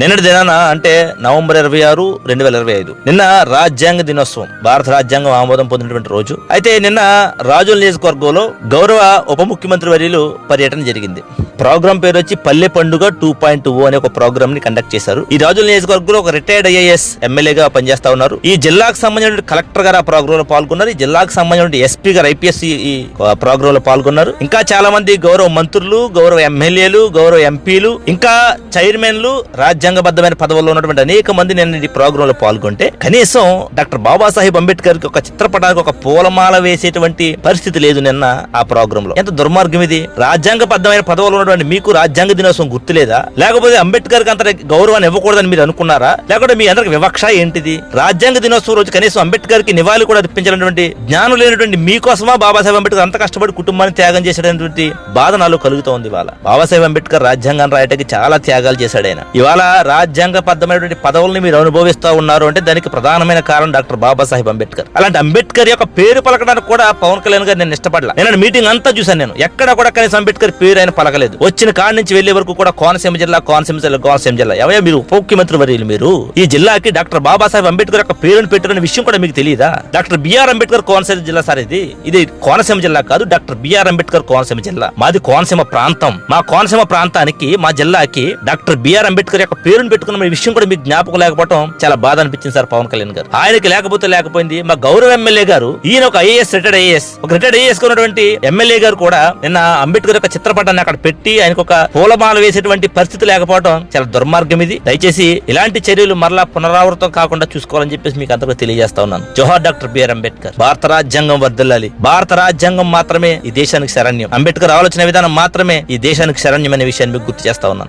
నిన్నటి దినాన అంటే నవంబర్ ఇరవై ఆరు రెండు వేల ఇరవై ఐదు. నిన్న రాజ్యాంగ దినోత్సవం భారత రాజ్యాంగం ఆమోదం పొందినటువంటి రోజు. అయితే నిన్న రాజుల నియోజకవర్గంలో గౌరవ ఉప ముఖ్యమంత్రి వర్యులు పర్యటన జరిగింది. ప్రోగ్రామ్ పేరు వచ్చి పల్లె పండుగ టూ పాయింట్ ఓ అనే ఒక ప్రోగ్రామ్ని కండక్ట్ చేశారు. ఈ రాజుల నియోజకవర్గంలో ఒక రిటైర్డ్ ఐఏఎస్ ఎమ్మెల్యేగా పనిచేస్తా ఉన్నారు. ఈ జిల్లాకు సంబంధించిన కలెక్టర్ గారు ఆ ప్రోగ్రామ్లో పాల్గొన్నారు. ఈ జిల్లాకు సంబంధించిన ఎస్పీ గారు ఐపీఎస్ ఈ ప్రోగ్రామ్లో పాల్గొన్నారు. ఇంకా చాలా మంది గౌరవ మంత్రులు గౌరవ ఎమ్మెల్యేలు గౌరవ ఎంపీలు ఇంకా చైర్మన్లు రాజ్యాంగబద్ధమైన పదవుల్లో ఉన్నటువంటి అనేక మంది నేను ఈ ప్రోగ్రామ్లో పాల్గొంటే కనీసం డాక్టర్ బాబాసాహెబ్ అంబేద్కర్కి ఒక చిత్రపటానికి ఒక పూలమాల వేసేటువంటి పరిస్థితి లేదు నిన్న ఆ ప్రోగ్రామ్లో ఎంత దుర్మార్గం ఇది? రాజ్యాంగబద్ధమైన పదవులు ఉన్నటువంటి మీకు రాజ్యాంగ దినోత్సవం గుర్తులేదా? లేకపోతే అంబేద్కర్ అంత గౌరవాన్ని ఇవ్వకూడదని మీరు అనుకున్నారా? లేకపోతే మీ అందరికి వివక్ష ఏంటిది? రాజ్యాంగ దినోత్సవం రోజు కనీసం అంబేద్కర్కి నివాళి కూడా అర్పించాలన్నటువంటి జ్ఞానం లేనటువంటి మీకోసమా బాబాసాహెబ్ అంబేద్కర్ అంత కష్టపడి కుటుంబాన్ని త్యాగం చేసేటటువంటి బాధ నాలో కలుగుతోంది ఇవాళ. బాబాసాహెబ్ అంబేద్కర్ రాజ్యాంగాన్ని రాయటానికి చాలా త్యాగాలు చేశాడు ఆయన. ఇవాళ రాజ్యాంగబద్ధమైనటువంటి పదవుల్ని మీరు అనుభవిస్తూ ఉన్నారు అంటే దానికి ప్రధానమైన కారణం డాక్టర్ బాబాసాహెబ్ అంబేద్కర్. అలాంటి అంబేద్కర్ యొక్క పేరు పలకడానికి కూడా పవన్ కళ్యాణ్ గారు నేను ఇష్టపడలా. నేను మీటింగ్ అంతా చూశాను నేను. ఎక్కడ కూడా కనీసం అంబేద్కర్ పేరు ఆయన పలకలేదు. వచ్చిన కాడి నుంచి వెళ్ళే వరకు కూడా కోనసీమ జిల్లా కోనసీమ జిల్లా కోనసీమ జిల్లా. ఎవయో మీరు ఉప ముఖ్యమంత్రి వర్యులు మీరు? ఈ జిల్లాకి డాక్టర్ బాబాసాహెబ్ అంబేద్కర్ యొక్క పేరును పెట్టిన విషయం కూడా మీకు తెలియదా? డాక్టర్ బిఆర్ అంబేద్కర్ కోనసీమ జిల్లా సార్ ఇది. ఇది కోనసీమ జిల్లా కాదు డాక్టర్ బిఆర్ అంబేద్కర్ కోనసీమ జిల్లా. మాది కోనసీమ ప్రాంతం. మా కోనసీమ ప్రాంతానికి మా జిల్లాకి డాక్టర్ బిఆర్ అంబేద్కర్ యొక్క పేరును పెట్టుకున్న విషయం కూడా మీకు జ్ఞాపకం లేకపోవడం చాలా బాధ అనిపించింది సార్ పవన్ కళ్యాణ్ గారు. ఆయనకి లేకపోతే లేకపోయింది మా గౌరవ ఎమ్మెల్యే గారు ఈయన ఒక ఐఏఎస్ రిటైర్డ్ ఐఏఎస్ ఒక రిటైర్డ్ ఐఏఎస్ ఉన్నటువంటి ఎమ్మెల్యే గారు కూడా నిన్న అంబేద్కర్ యొక్క చిత్రపటాన్ని అక్కడ పెట్టి ఆయనకు ఒక పూలమాల వేసేటువంటి పరిస్థితి లేకపోవడం చాలా దుర్మార్గం ఇది. దయచేసి ఇలాంటి చర్యలు మరలా పునరావృతం కాకుండా చూసుకోవాలని చెప్పేసి మీకు అందరికీ తెలియజేస్తా ఉన్నాను. జోహార్ డాక్టర్ బిఆర్ అంబేద్కర్ భారత రాజ్యాంగం వర్దిల్లాలి భారత రాజ్యాంగం మాత్రమే ఈ దేశానికి శరణ్యం. అంబేద్కర్ ఆలోచన విధానం మాత్రమే ఈ దేశానికి శరణ్యం అనే విషయాన్ని మీకు గుర్తు చేస్తా ఉన్నాను.